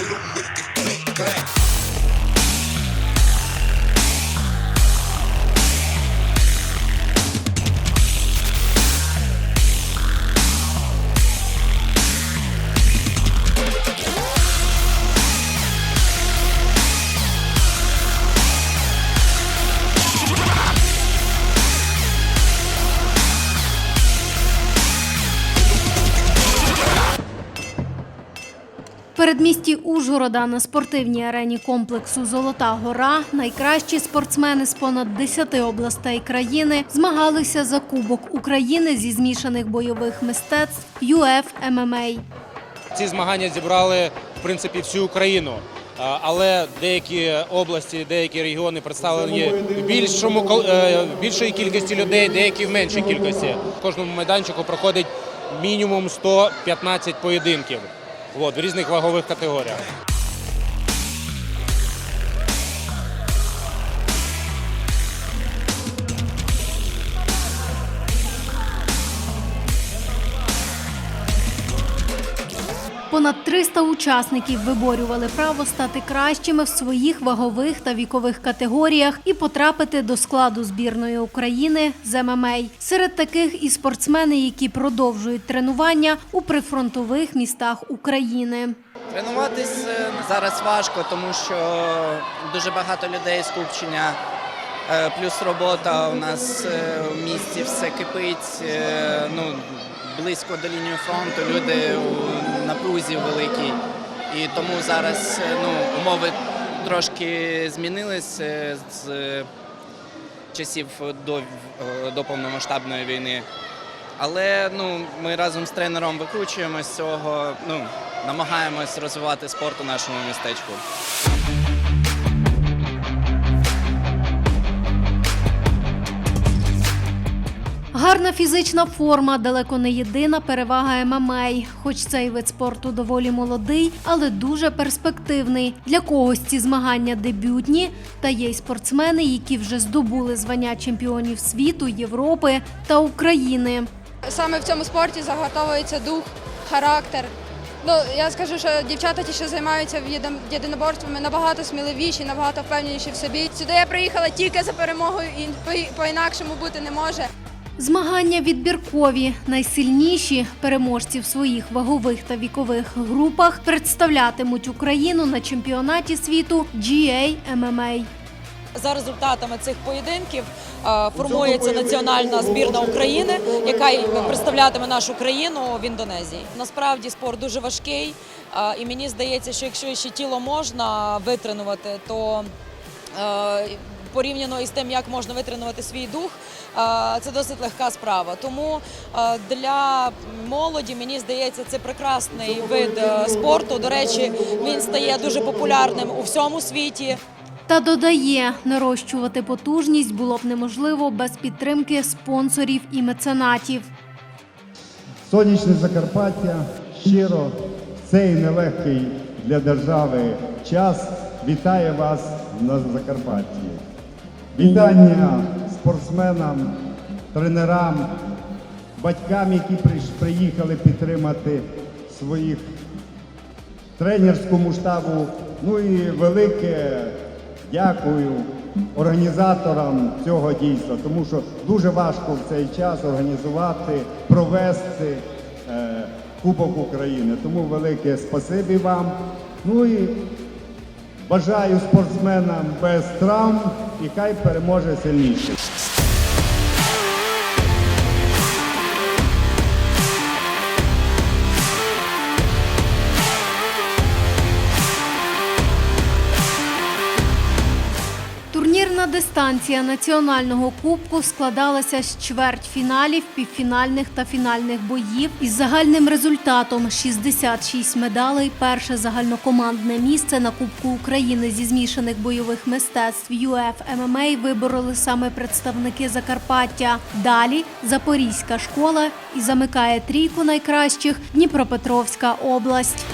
hit him with the. Передмісті Ужгорода на спортивній арені комплексу Золота гора найкращі спортсмени з понад 10 областей країни змагалися за Кубок України зі змішаних бойових мистецтв UF MMA. Ці змагання зібрали в принципі всю Україну. Але деякі області, деякі регіони представлені в більшому е, в більшої кількості людей, деякі в меншій кількості. В кожному майданчику проходить мінімум 115 поєдинків. От, в різних вагових категоріях. Понад 300 учасників виборювали право стати кращими в своїх вагових та вікових категоріях і потрапити до складу збірної України з ММА. Серед таких і спортсмени, які продовжують тренування у прифронтових містах України. Тренуватись е, зараз важко, тому що дуже багато людей скупчення, плюс робота. У нас е, в місті все кипить. е, Ну, близько до лінії фронту, люди у напрузі великій. І тому зараз е, ну, умови трошки змінились е, з часів до, е, до повномасштабної війни. Але ну, ми разом з тренером викручуємось з цього, ну, намагаємось розвивати спорт у нашому містечку. Гарна фізична форма далеко не єдина перевага ММА. Хоч цей вид спорту доволі молодий, але дуже перспективний. Для когось ці змагання дебютні, та є й спортсмени, які вже здобули звання чемпіонів світу, Європи та України. Саме в цьому спорті загортовується дух, характер. Ну, я скажу, що дівчата, ті, що займаються єдиноборствами, набагато сміливіші, набагато впевненіші в собі. Сюди я приїхала тільки за перемогою і по-інакшому бути не може. Змагання відбіркові. Найсильніші переможці в своїх вагових та вікових групах представлятимуть Україну на чемпіонаті світу GA MMA. За результатами цих поєдинків е, формується національна збірна України, яка представлятиме нашу країну в Індонезії. Насправді спорт дуже важкий, е, і мені здається, що якщо ще тіло можна витренувати, то порівняно із тим, як можна витренувати свій дух, е, це досить легка справа. Тому е, для молоді мені здається, це прекрасний вид е, спорту. До речі, він стає дуже популярним у всьому світі. Та додає, нарощувати потужність було б неможливо без підтримки спонсорів і меценатів. Сонячне Закарпаття щиро в цей нелегкий для держави час вітає вас на Закарпатті. Вітання спортсменам, тренерам, батькам, які приїхали підтримати своїх тренерському штабу. Ну і велике дякую організаторам цього дійства, тому що дуже важко в цей час організувати, провести е, Кубок України. Тому велике спасибі вам. Ну і бажаю спортсменам без травм і хай переможе сильніший. Дистанція національного кубку складалася з чвертьфіналів, півфінальних та фінальних боїв із загальним результатом 66 медалей. Перше загальнокомандне місце на Кубку України зі змішаних бойових мистецтв ЮФ ММА вибороли саме представники Закарпаття. Далі Запорізька школа і замикає трійку найкращих Дніпропетровська область.